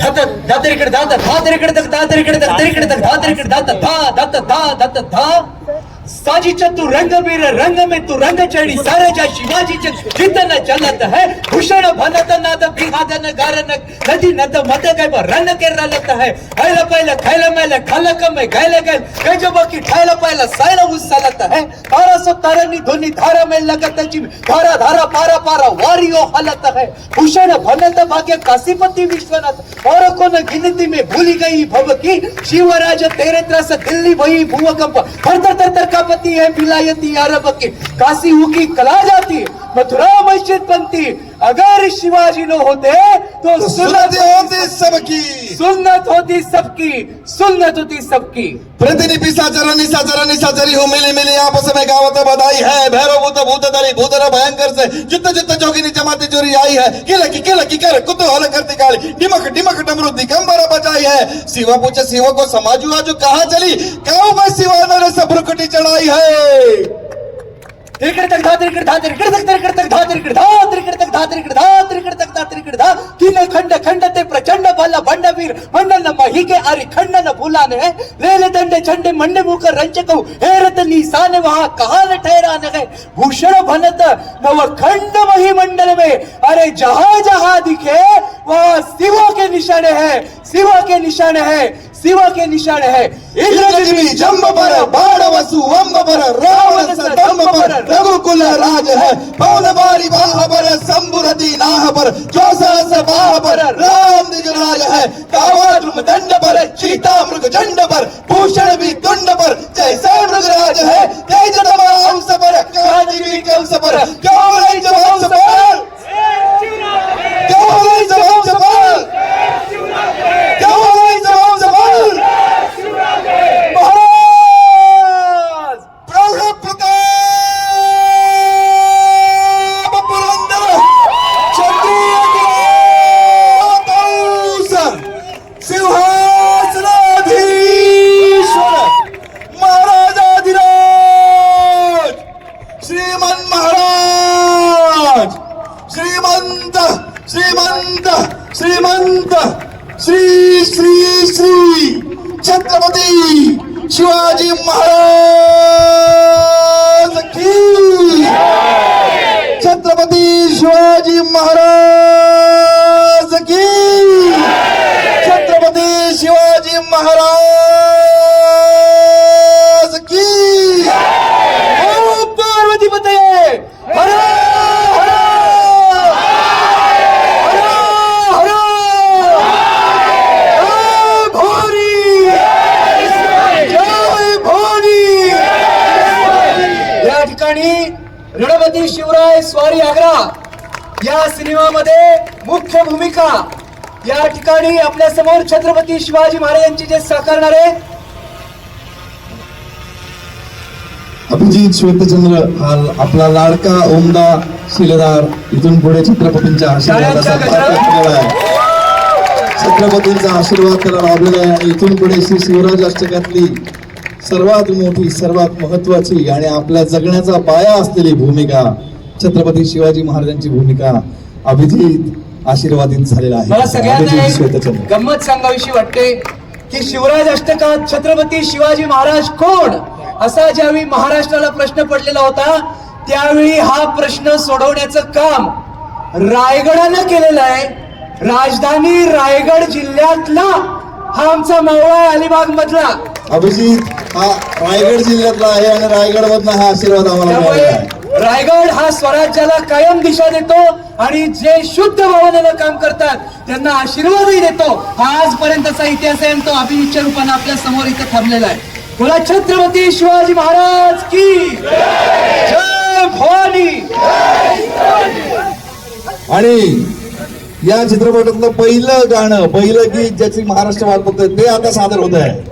धात धातरीकडे धात धातरीकडे तक धातरीकडे तक धातरीकडे तक धातरीकडे धात धा धात धा धात धा. साजीचा तू रंग बीर रंग में तू रंग चढ़ी सारे जा शिवाजी चलत है भूषण भनत नाद बिहादन गारन नदी नद मद गय रन के रलत है। हैल पहले खैल मैल खल में गैल गैल गजब की ठैल पहले सैल उसलत है। और सो तरनी धुनी धारा में लगत जी धारा धारा पारा पारा वारियो हालत है भूषण भनत भाग्य काशीपति विश्वनाथ. और कौन गिनती में भूली गई भव की शिवराज तेरे त्रस दिल्ली भई भूकंप. थर थर थर थर कापती है विलायती अरब की. काशी हुकी कला जाती. मथुरा मस्जिद बनती. अगर शिवाजी न होते तो सुनत सुन्नत होती सबकी। सुन्नत होती सबकी सुन्नत होती सबकी। प्रतिनिधि साचर निसाचर निसाचरी हो मिली मिली आपस में गावत बधाई है। भैरव भूत भूत दली भूतर भयंकर से जित जित जोगिनी जमाती चोरी आई है। किल की किल की कर कुतूहल करती काली डिमक डिमक डमरू दिगंबर बजाई है। शिवा पूछे शिव को समाजू आज कहा चली? काऊ में शिवा ने सबरुकटी चढ़ाई है। प्रचंड बल, बंडवीर खंडन भूलाने। रेल दंड मंडे हेरत निशान वहाँ कहा न ठहरान है भूषण भनत नव खंड मही मंडल में। अरे जहाँ जहाँ दिखे, वहाँ शिवों के निशान है, शिवों के निशान है। शिवा के निशान है इंद्रजिमी जम्ब पर बाण वसु अम्ब पर रावण सदम्ब पर रघुकुल राज है पवन बारी बाह पर संबुरति नाह पर बाह पर राम निज राज है कावा द्रुम दंड पर चीता मृग झंड पर भूषण भी तुंड पर जैसे मृग राज है तेज दमा हंस पर काजी भी कंस पर श्रीमंत श्रीमंत श्री श्री श्री छत्रपती शिवाजी महाराज की छत्रपती शिवाजी महाराज की छत्रपती शिवाजी महाराज की ओ पार्वती पते हर हर हर हर जय भवानी जय भवानी या ठिकाणी रणपती शिवराय स्वारी आग्रा या सिनेमामध्ये मुख्य भूमिका या ठिकाणी आपल्यासमोर छत्रपती शिवाजी महाराजांची जे साकारणारे अभिजित श्वेतचंद्र आपला लाडका ओमदा शिलेदार इथून पुढे छत्रपतींच्या आशीर्वादाचा आहे. छत्रपतींचा आशीर्वाद त्याला लाभलेला आहे आणि इथून पुढे श्री शिवराज अष्टकातली सर्वात मोठी सर्वात महत्वाची आणि आपल्या जगण्याचा पाया असलेली भूमिका छत्रपती शिवाजी महाराजांची भूमिका अभिजित आशीर्वादित झालेला आहे. मला सगळ्यांना गंमत सांगावीशी वाटते की शिवराज अष्टकात छत्रपती शिवाजी महाराज कोण? असा ज्यावेळी महाराष्ट्राला प्रश्न पडलेला होता त्यावेळी हा प्रश्न सोडवण्याचं काम रायगडानं केलेलं आहे. राजधानी रायगड जिल्ह्यातला हा आमचा मावळा आहे अलिबाग मधला अभिजित हा रायगड जिल्ह्यातला आहे आणि रायगड मधला हा आशीर्वाद आम्हाला त्यामुळे मिळालेला आहे. रायगड हा स्वराज्याला कायम दिशा देतो आणि जे शुद्ध भावनेनं काम करतात त्यांना आशीर्वादही देतो. हा आजपर्यंतचा इतिहास आहे आणि तो अभिजितच्या रूपाने आपल्यासमोर इथं थांबलेला आहे. बोला छत्रपती शिवाजी महाराज की जय भवानी! आणि या चित्रपटातलं पहिलं गाणं पहिलं गीत ज्याची महाराष्ट्र वाट बघतोय ते आता सादर होत आहे.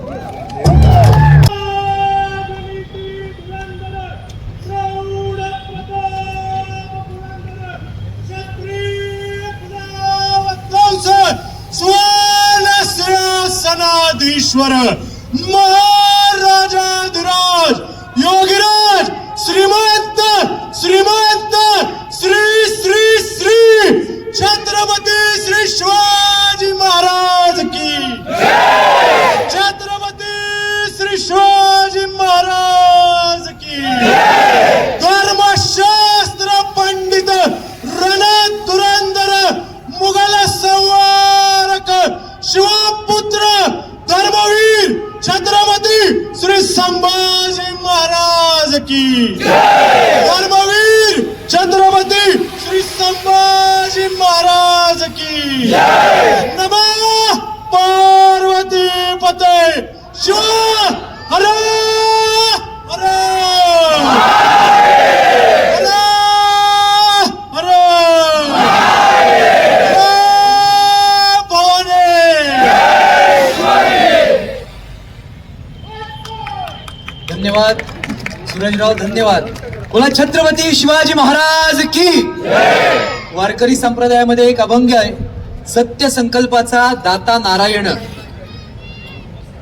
सनाधीश्वर महाराजाधिराज योगीराज श्रीमंत श्रीमंत श्री श्री श्री! छत्रपती श्री शिवाजी महाराज की छत्रपती श्री शिवाजी महाराज की धर्मशास्त्र पंडित रण धुरंधर मुघल संवारक शिवपुत्र धर्मवीर छत्रपती श्री संभाजी महाराज की धर्मवीर छत्रपती श्री संभाजी महाराज की। नमः पार्वती पते शिव हरे। हरे हर। हर हर धन्यवाद सूरजराव धन्यवाद। बोला छत्रपती शिवाजी महाराज की। वारकरी संप्रदायामध्ये एक अभंग आहे सत्य संकल्पाचा दाता नारायण.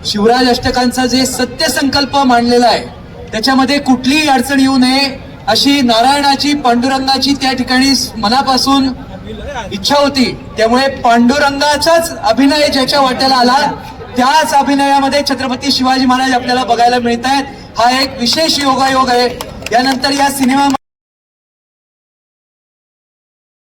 शिवराज अष्टकांचा जे सत्य संकल्प मांडलेला आहे त्याच्यामध्ये कुठलीही अडचण येऊ नये अशी नारायणाची पांडुरंगाची त्या ठिकाणी मनापासून इच्छा होती. त्यामुळे पांडुरंगाचाच अभिनय ज्याच्या वाट्याला आला त्याच अभिनयामध्ये छत्रपती शिवाजी महाराज आपल्याला बघायला मिळत आहेत हा एक विशेष योगायोग आहे. यानंतर या सिनेमा